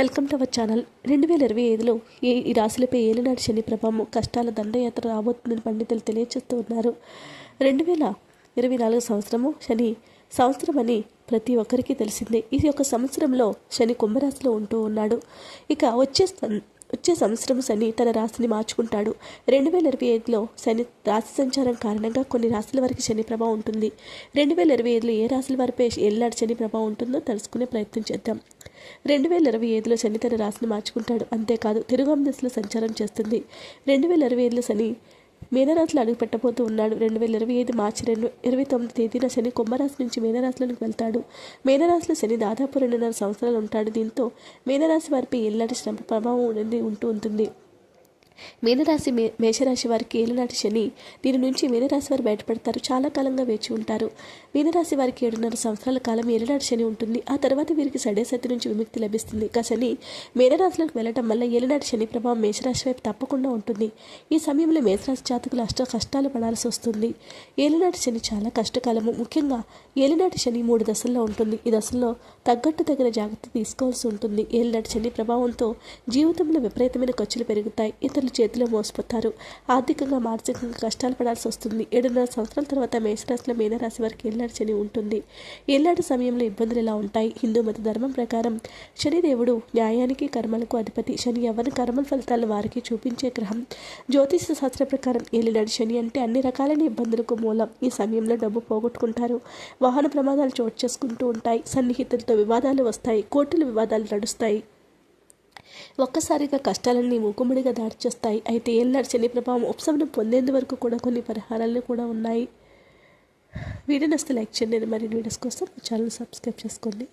Welcome to our channel. రెండు వేల ఇరవై ఐదులో ఈ ఈ రాశులపై ఏలినాటి శని ప్రభావం కష్టాల దండయాత్ర రాబోతుందని పండితులు తెలియజేస్తూ ఉన్నారు. రెండు వేల ఇరవై నాలుగు సంవత్సరము శని సంవత్సరం అని ప్రతి ఒక్కరికి తెలిసిందే. ఇది ఒక సంవత్సరంలో శని కుంభరాశిలో ఉంటూ ఉన్నాడు. ఇక వచ్చే సం- వచ్చే సంవత్సరం శని తన రాశిని మార్చుకుంటాడు. రెండు వేల ఇరవై ఐదులో శని రాశి సంచారం కారణంగా కొన్ని రాశుల వారికి శని ప్రభావం ఉంటుంది. రెండు వేల ఇరవై ఐదులో ఏ రాశుల వారిపై ఏళ్ళనాటి శని ప్రభావం ఉంటుందో తెలుసుకునే ప్రయత్నం చేద్దాం. రెండు వేల ఇరవై ఐదులో శని తన రాశిని మార్చుకుంటాడు. అంతేకాదు తిరుగామ దిశలో సంచారం చేస్తుంది. రెండు వేల ఇరవై ఐదులో శని మీనరాశిలో అడుగు పెట్టబోతూ ఉన్నాడు. రెండు వేల ఇరవై ఐదు మార్చి రెండు ఇరవై తొమ్మిది తేదీన శని కుంభరాశి నుంచి మీనరాశిలోకి వెళ్తాడు. మీనరాశిలో శని దాదాపు రెండున్నర సంవత్సరాలు ఉంటాడు. దీంతో మీనరాశి వారిపై ఎల్లాంటి శ్రమ ప్రభావం అనేది ఉంటూ ఉంటుంది. మీనరాశి మే మేషరాశి వారికి ఏలనాటి శని దీని నుంచి మీనరాశి వారు బయటపడతారు చాలా కాలంగా వేచి ఉంటారు. మీనరాశి వారికి ఏడున్నర సంవత్సరాల కాలం ఏలనాటి శని ఉంటుంది. ఆ తర్వాత వీరికి సడేసతి నుంచి విముక్తి లభిస్తుంది. ఇక శని మీనరాశిలోకి వెళ్ళటం వల్ల ఏలనాటి శని ప్రభావం మేషరాశి వైపు తప్పకుండా ఉంటుంది. ఈ సమయంలో మేషరాశి జాతకులు అష్ట కష్టాలు పడాల్సి వస్తుంది. ఏలనాటి శని చాలా కష్టకాలము. ముఖ్యంగా ఏలినాటి శని మూడు దశల్లో ఉంటుంది. ఈ దశల్లో తగ్గట్టు తగిన జాగ్రత్త తీసుకోవాల్సి ఉంటుంది. ఏలినాటి శని ప్రభావంతో జీవితంలో విపరీతమైన ఖర్చులు పెరుగుతాయి. ఇతరులు చేతిలో మోసపోతారు. ఆర్థికంగా మానసికంగా కష్టాలు పడాల్సి వస్తుంది. ఏడున్నర సంవత్సరాల తర్వాత మేషరాశిలో మీనరాశి వారికి ఏలినాటి శని ఉంటుంది. ఏలినాటి సమయంలో ఇబ్బందులు ఎలా ఉంటాయి? హిందూ మత ధర్మం ప్రకారం శనిదేవుడు న్యాయానికి కర్మలకు అధిపతి. శని ఎవరి కర్మల ఫలితాలను వారికి చూపించే గ్రహం. జ్యోతిష శాస్త్ర ప్రకారం ఏలినాడు శని అంటే అన్ని రకాలైన ఇబ్బందులకు మూలం. ఈ సమయంలో డబ్బు పోగొట్టుకుంటారు. వాహన ప్రమాదాలు చోటు చేసుకుంటూ ఉంటాయి. సన్నిహితులతో వివాదాలు వస్తాయి. కోర్టుల వివాదాలు నడుస్తాయి. ఒక్కసారిగా కష్టాలన్నీ మూకుముడిగా దాడిచేస్తాయి అయితే ఏళ్ళ శని ప్రభావం ఉపశమనం పొందేందు వరకు కూడా కొన్ని పరిహారాలు కూడా ఉన్నాయి. వీడియో నస్తే లైక్ చేయండి. మరిన్ని వీడియోస్ కోసం ఛానల్ సబ్స్క్రైబ్ చేసుకోండి.